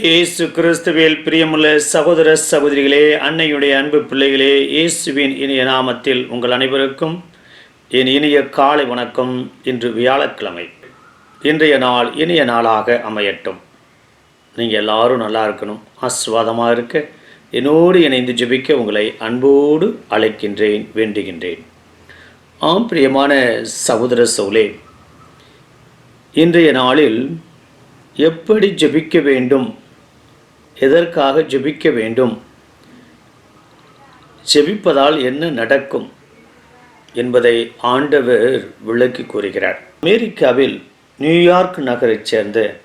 இயேசு கிறிஸ்துவில் பிரியமுள்ள சகோதர சகோதரிகளே அன்னையுடைய அன்பு பிள்ளைகளே இயேசுவின் இனிய நாமத்தில் உங்கள் அனைவருக்கும் என் இனிய காலை வணக்கம். இன்று வியாழக்கிழமை. இன்றைய நாள் இனிய நாளாக அமையட்டும். நீங்கள் எல்லாரும் நல்லா இருக்கணும். ஆஸ்வாதமாக இருக்க. என்னோடு இணைந்து ஜெபிக்க உங்களை அன்போடு அழைக்கின்றேன் வேண்டுகின்றேன். ஆம் பிரியமான சகோதர சோலே இன்றைய நாளில் எப்படி ஜெபிக்க வேண்டும் எதற்காக ஜெபிக்க வேண்டும்? ஜெபிப்பதால் என்ன நடக்கும்? என்பதை ஆண்டவர் விளக்கி கூறுகிறார். அமெரிக்காவில் நியூயார்க் நகரைச் சேர்ந்த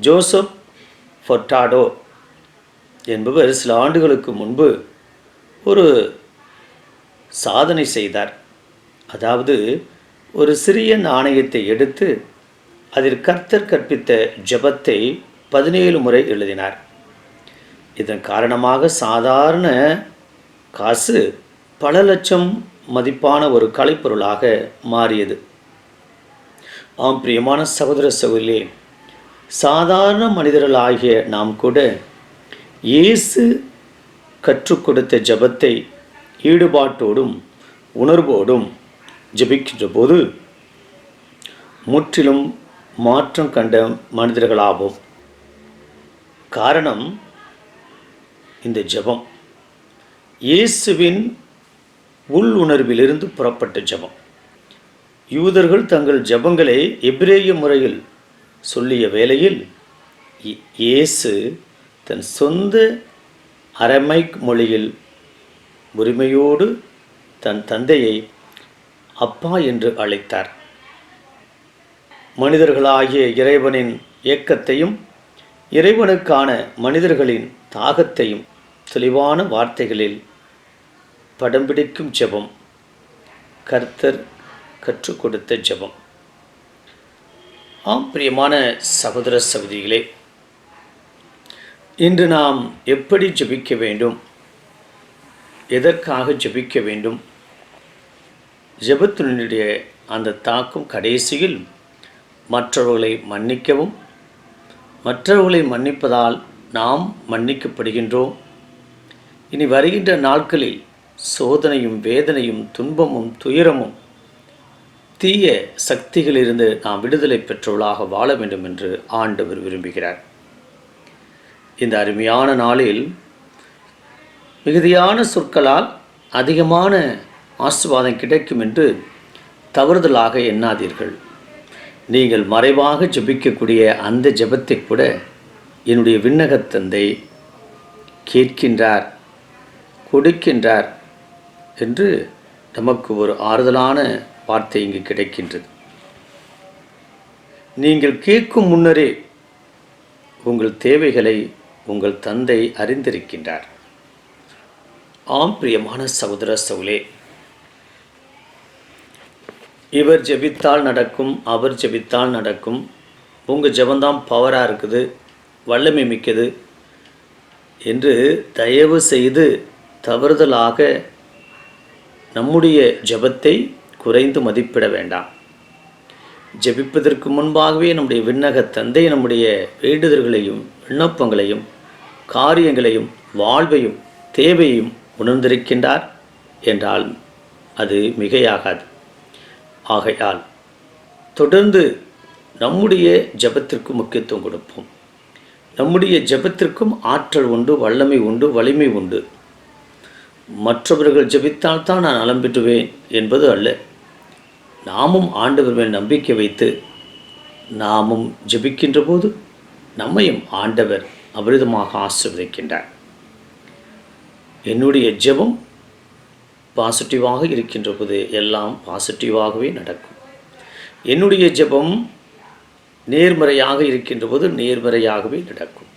ஜோசப் ஃபொர்டாடோ என்பவர் சில ஆண்டுகளுக்கு முன்பு ஒரு சாதனை செய்தார். அதாவது ஒரு சிறிய நாணயத்தை எடுத்து அதில் கர்த்தர் கற்பித்த ஜெபத்தை பதினேழு முறை எழுதினார். இதன் காரணமாக சாதாரண காசு பல லட்சம் மதிப்பான ஒரு கலைப்பொருளாக மாறியது. ஆம் பிரியமான சகோதர சகோதரியே சாதாரண மனிதர்களாகிய நாம் கூட இயேசு கற்றுக் கொடுத்த ஜெபத்தை ஈடுபாட்டோடும் உணர்வோடும் ஜெபிக்கின்ற போது முற்றிலும் மாற்றம் கண்ட மனிதர்களாகும் காரணம் இந்த ஜெபம். இயேசுவின் உள் உணர்விலிருந்து புறப்பட்ட ஜெபம். யூதர்கள் தங்கள் ஜபங்களை எபிரேய முறையில் சொல்லிய வேளையில் இயேசு தன் சொந்த அரமைக் மொழியில் உரிமையோடு தன் தந்தையை அப்பா என்று அழைத்தார். மனிதர்களாகிய இறைவனின் இயக்கத்தையும் இறைவனுக்கான மனிதர்களின் தாகத்தையும் தெளிவான வார்த்தைகளில் படம் பிடிக்கும் ஜெபம் கர்த்தர் கற்றுக் கொடுத்த ஜெபம். ஆம் பிரியமான சகோதர சகோதரிகளே இன்று நாம் எப்படி ஜெபிக்க வேண்டும்? எதற்காக ஜெபிக்க வேண்டும்? ஜெபத்தினுடைய அந்த தாக்கம் கடைசியில் மற்றவர்களை மன்னிக்கவும் மற்றவர்களை மன்னிப்பதால் நாம் மன்னிக்கப்படுகின்றோம். இனி வருகின்ற நாட்களில் சோதனையும் வேதனையும் துன்பமும் துயரமும் தீய சக்திகளிலிருந்து நாம் விடுதலை பெற்றவர்களாக வாழ வேண்டும் என்று ஆண்டவர் விரும்புகிறார். இந்த அருமையான நாளில் மிகுதியான சொற்களால் அதிகமான ஆசிர்வாதம் கிடைக்கும் என்று தவறுதலாக எண்ணாதீர்கள். நீங்கள் மறைவாக ஜபிக்கக்கூடிய அந்த ஜபத்தை கூட என்னுடைய விண்ணகத் தந்தை கேட்கின்றார். கொடுக்கின்றார் என்று நமக்கு ஒரு ஆறுதலான வார்த்தை இங்கு கிடைக்கின்றது. நீங்கள் கேட்கும் முன்னரே உங்கள் தேவைகளை உங்கள் தந்தை அறிந்திருக்கின்றார். ஆம் பிரியமான சகோதர சவுலே இவர் ஜெபித்தால் நடக்கும் அவர் ஜெபித்தால் நடக்கும். உங்கள் ஜெபந்தான் பவராக இருக்குது வல்லமை மிக்கது என்று தயவு செய்து தவறுதலாக நம்முடைய ஜெபத்தை குறைந்து மதிப்பிட வேண்டாம். ஜெபிப்பதற்கு முன்பாகவே நம்முடைய விண்ணக தந்தை நம்முடைய வேண்டுதல்களையும் விண்ணப்பங்களையும் காரியங்களையும் வாழ்வையும் தேவையும் உணர்ந்திருக்கின்றார் என்றால் அது மிகையாகாது. ஆகையால் தொடர்ந்து நம்முடைய ஜெபத்திற்கு முக்கியத்துவம் கொடுப்போம். நம்முடைய ஜெபத்திற்கும் ஆற்றல் உண்டு வல்லமை உண்டு வலிமை உண்டு. மற்றவர்கள் ஜெபித்தால் தான் நான் நலம் பெற்றுவேன் என்பது அல்ல. நாமும் ஆண்டவர் மேல் நம்பிக்கை வைத்து நாமும் ஜபிக்கின்ற போது நம்மையும் ஆண்டவர் அபரிதமாக ஆசிர்வதிக்கின்றார். என்னுடைய ஜெபம் பாசிட்டிவாக இருக்கின்ற போது எல்லாம் பாசிட்டிவாகவே நடக்கும். என்னுடைய ஜெபம் நேர்மறையாக இருக்கின்ற போது நேர்மறையாகவே நடக்கும்.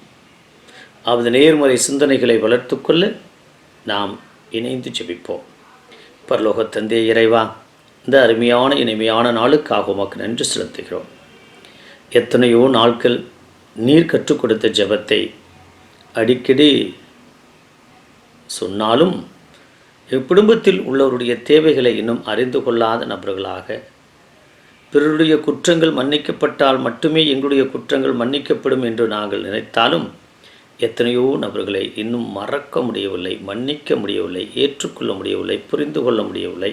அவது நேர்மறை சிந்தனைகளை வளர்த்துக்கொள்ள நாம் இணைந்து ஜெபிப்போம். பரலோக தந்தை இறைவா இந்த அருமையான இனிமையான நாளுக்காக உமக்கு நன்றி செலுத்துகிறோம். எத்தனையோ நாட்கள் நீர் கற்றுக் கொடுத்த ஜெபத்தை அடிக்கடி சொன்னாலும் இக்குடும்பத்தில் உள்ளவருடைய தேவைகளை இன்னும் அறிந்து கொள்ளாத நபர்களாக பிறருடைய குற்றங்கள் மன்னிக்கப்பட்டால் மட்டுமே எங்களுடைய குற்றங்கள் மன்னிக்கப்படும் என்று நாங்கள் நினைத்தாலும் எத்தனையோ நபர்களை இன்னும் மறக்க முடியவில்லை மன்னிக்க முடியவில்லை ஏற்றுக்கொள்ள முடியவில்லை புரிந்து கொள்ள முடியவில்லை.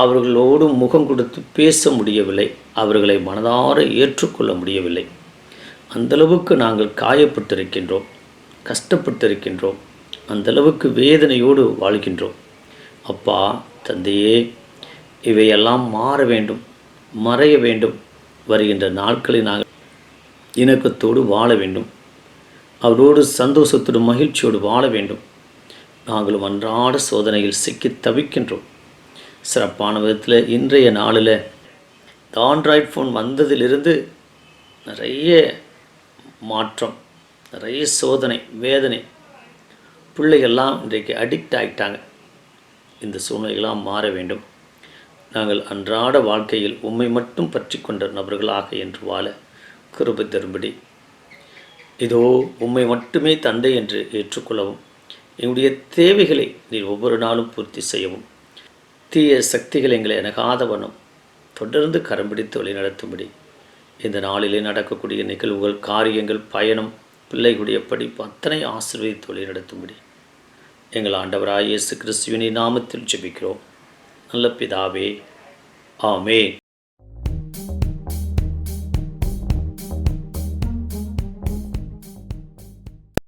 அவர்களோடு முகம் கொடுத்து பேச முடியவில்லை அவர்களை மனதார ஏற்றுக்கொள்ள முடியவில்லை. அந்தளவுக்கு நாங்கள் காயப்பட்டிருக்கின்றோம் கஷ்டப்பட்டிருக்கின்றோம் அந்தளவுக்கு வேதனையோடு வாழ்கின்றோம். அப்பா தந்தையே இவையெல்லாம் மாற வேண்டும் மறைய வேண்டும் வருகின்ற நாட்களை நாங்கள் இணக்கத்தோடு வாழ வேண்டும். அவரோடு சந்தோஷத்தோடும் மகிழ்ச்சியோடு வாழ வேண்டும். நாங்களும் அன்றாட சோதனையில் சிக்கி தவிக்கின்றோம். சிறப்பான விதத்தில் இன்றைய நாளில் இந்த ஆண்ட்ராய்ட் ஃபோன் வந்ததிலிருந்து நிறைய மாற்றம் நிறைய சோதனை வேதனை. பிள்ளைகள்லாம் இன்றைக்கு அடிக்ட் ஆகிட்டாங்க இந்த சூழ்நிலைகளாம் மாற வேண்டும். நாங்கள் அன்றாட வாழ்க்கையில் உண்மை மட்டும் பற்றி கொண்ட நபர்களாக என்று வாழ கிருபை தரும்படி இதோ உம்மை மட்டுமே தந்தை என்று ஏற்றுக்கொள்ளவும் எங்களுடைய தேவைகளை நீர் ஒவ்வொரு நாளும் பூர்த்தி செய்யவும். தீய சக்திகள் எங்களை எனகாதவனும் தொடர்ந்து கரம் பிடித்து வழி நடத்தும்படி. இந்த நாளிலே நடக்கக்கூடிய நிகழ்வுகள் காரியங்கள் பயணம் பிள்ளைகளுடைய படிப்பு அத்தனை ஆசிர்வதித்து வழி நடத்தும்படி. எங்கள் ஆண்டவராய் இயேசு கிறிஸ்துவினி நாமத்தில் ஜெபிக்கிறோம். நல்ல பிதாவே ஆமே